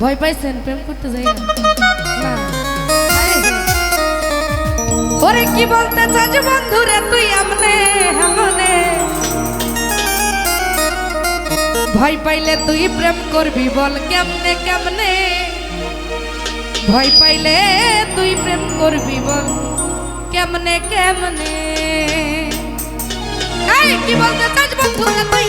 ভয় পাইছেন, প্রেম করতে যাই না। ওরে কি বলতে চাস বন্ধুরে তুই আমনে আমনে ভয় পাইলে তুই প্রেম করবি বল কেমনে কেমনে? ভয় পাইলে তুই প্রেম করবি বল কেমনে কেমনে? কি বলতে চাস বন্ধুরে তুই?